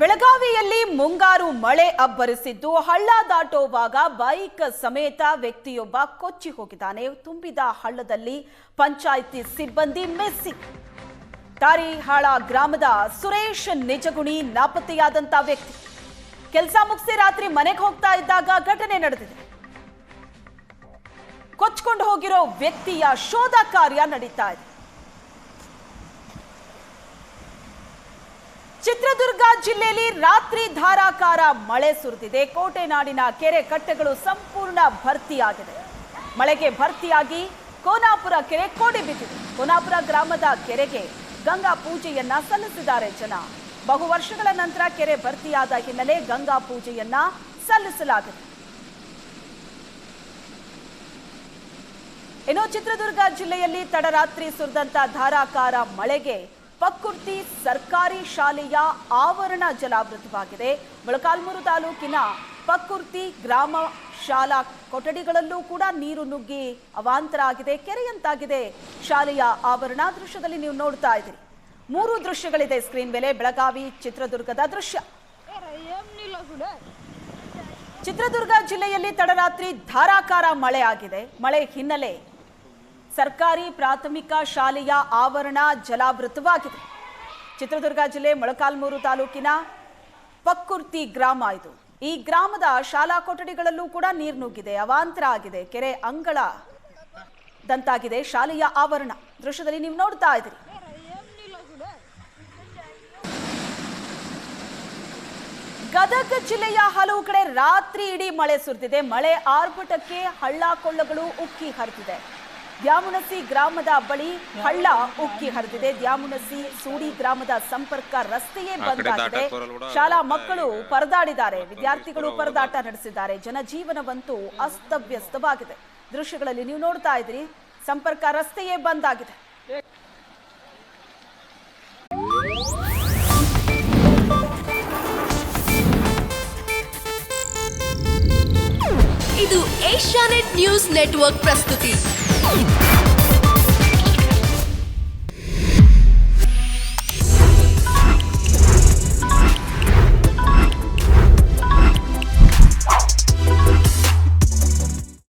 ಬೆಳಗಾವಿಯಲ್ಲಿ ಮುಂಗಾರು ಮಳೆ ಅಬ್ಬರಿಸಿದ್ದು, ಹಳ್ಳ ದಾಟುವಾಗ ಬೈಕ್ ಸಮೇತ ವ್ಯಕ್ತಿಯೊಬ್ಬ ಕೊಚ್ಚಿ ಹೋಗಿದ್ದಾನೆ. ತುಂಬಿದ ಹಳ್ಳದಲ್ಲಿ ಪಂಚಾಯಿತಿ ಸಿಬ್ಬಂದಿ ಮೆಸ್ಸಿ. ತಾರಿಹಾಳ ಗ್ರಾಮದ ಸುರೇಶ್ ನಿಜಗುಣಿ ನಾಪತ್ತೆಯಾದಂತ ವ್ಯಕ್ತಿ. ಕೆಲಸ ಮುಗಿಸಿ ರಾತ್ರಿ ಮನೆಗೆ ಹೋಗ್ತಾ ಇದ್ದಾಗ ಘಟನೆ ನಡೆದಿದೆ. ಕೊಚ್ಕೊಂಡು ಹೋಗಿರೋ ವ್ಯಕ್ತಿಯ ಶೋಧ ಕಾರ್ಯ ನಡೀತಾ ಇದೆ. ಚಿತ್ರದುರ್ಗ ಜಿಲ್ಲೆಯಲ್ಲಿ ರಾತ್ರಿ ಧಾರಾಕಾರ ಮಳೆ ಸುರಿದಿದೆ. ಕೋಟೆನಾಡಿನ ಕೆರೆ ಕಟ್ಟೆಗಳು ಸಂಪೂರ್ಣ ಭರ್ತಿಯಾಗಿದೆ. ಮಳೆಗೆ ಭರ್ತಿಯಾಗಿ ಕೋನಾಪುರ ಕೆರೆ ಕೋಡಿ ಬಿದ್ದಿದೆ. ಕೋನಾಪುರ ಗ್ರಾಮದ ಕೆರೆಗೆ ಗಂಗಾ ಪೂಜೆಯನ್ನ ಸಲ್ಲಿಸಿದ್ದಾರೆ ಜನ. ಬಹು ವರ್ಷಗಳ ನಂತರ ಕೆರೆ ಭರ್ತಿಯಾದ ಹಿನ್ನೆಲೆ ಗಂಗಾ ಪೂಜೆಯನ್ನ ಸಲ್ಲಿಸಲಾಗಿದೆ. ಇನ್ನು ಚಿತ್ರದುರ್ಗ ಜಿಲ್ಲೆಯಲ್ಲಿ ತಡರಾತ್ರಿ ಸುರಿದಂತ ಧಾರಾಕಾರ ಮಳೆಗೆ ಪಕ್ಕುರ್ತಿ ಸರ್ಕಾರಿ ಶಾಲೆಯ ಆವರಣ ಜಲಾವೃತವಾಗಿದೆ. ಮೊಳಕಾಲ್ಮೂರು ತಾಲೂಕಿನ ಪಕ್ಕುರ್ತಿ ಗ್ರಾಮ ಶಾಲಾ ಕೊಠಡಿಗಳಲ್ಲೂ ಕೂಡ ನೀರು ನುಗ್ಗಿ ಅವಾಂತರ ಆಗಿದೆ ಕೆರೆಯಂತಾಗಿದೆ. ಶಾಲೆಯ ಆವರಣ ದೃಶ್ಯದಲ್ಲಿ ನೀವು ನೋಡ್ತಾ ಇದ್ದೀರಿ. ಮೂರು ದೃಶ್ಯಗಳಿದೆ ಸ್ಕ್ರೀನ್ ಮೇಲೆ, ಬೆಳಗಾವಿ, ಚಿತ್ರದುರ್ಗದ ದೃಶ್ಯ. ಚಿತ್ರದುರ್ಗ ಜಿಲ್ಲೆಯಲ್ಲಿ ತಡರಾತ್ರಿ ಧಾರಾಕಾರ ಮಳೆ ಆಗಿದೆ ಮಳೆ ಹಿನ್ನೆಲೆ ಸರ್ಕಾರಿ ಪ್ರಾಥಮಿಕ ಶಾಲೆಯ ಆವರಣ ಜಲಾವೃತವಾಗಿದೆ. ಚಿತ್ರದುರ್ಗ ಜಿಲ್ಲೆ ಮೊಳಕಾಲ್ಮೂರು ತಾಲೂಕಿನ ಪಕ್ಕುರ್ತಿ ಗ್ರಾಮ ಇದು. ಈ ಗ್ರಾಮದ ಶಾಲಾ ಕೊಠಡಿಗಳಲ್ಲೂ ಕೂಡ ನೀರು ನುಗ್ಗಿದೆ, ಅವಾಂತರ ಆಗಿದೆ, ಕೆರೆ ಅಂಗಳ ದಂತಾಗಿದೆ, ಶಾಲೆಯ ಆವರಣ. ದೃಶ್ಯದಲ್ಲಿ ನೀವು ನೋಡ್ತಾ ಇದ್ದೀರಿ. ಗದಗ ಜಿಲ್ಲೆಯ ಹಲವು ಕಡೆ ರಾತ್ರಿ ಇಡೀ ಮಳೆ ಸುರಿದಿದೆ. ಮಳೆ ಆರ್ಭಟಕ್ಕೆ ಹಳ್ಳ ಕೊಳ್ಳಗಳು ಉಕ್ಕಿ ಹರಿದಿದೆ. ದ್ಯಾಮುನಸಿ ಗ್ರಾಮದ ಬಳಿ ಹಳ್ಳ ಉಕ್ಕಿ ಹರಿದಿದೆ. ದ್ಯಾಮುನಸಿ ಸೂಡಿ ಗ್ರಾಮದ ಸಂಪರ್ಕ ರಸ್ತೆಯೇ ಬಂದ್ ಆಗಿದೆ. ಶಾಲಾ ಮಕ್ಕಳು ಪರದಾಡಿದ್ದಾರೆ. ವಿದ್ಯಾರ್ಥಿಗಳು ಪರದಾಟ ನಡೆಸಿದ್ದಾರೆ. ಜನಜೀವನವಂತೂ ಅಸ್ತವ್ಯಸ್ತವಾಗಿದೆ. ದೃಶ್ಯಗಳಲ್ಲಿ ನೀವು ನೋಡ್ತಾ ಇದ್ದೀರಿ ಸಂಪರ್ಕ ರಸ್ತೆಯೇ ಬಂದ್ ಆಗಿದೆ. ಇದು ಏಷ್ಯಾನೆಟ್ ನ್ಯೂಸ್ ನೆಟ್ವರ್ಕ್ ಪ್ರಸ್ತುತಿ. あ!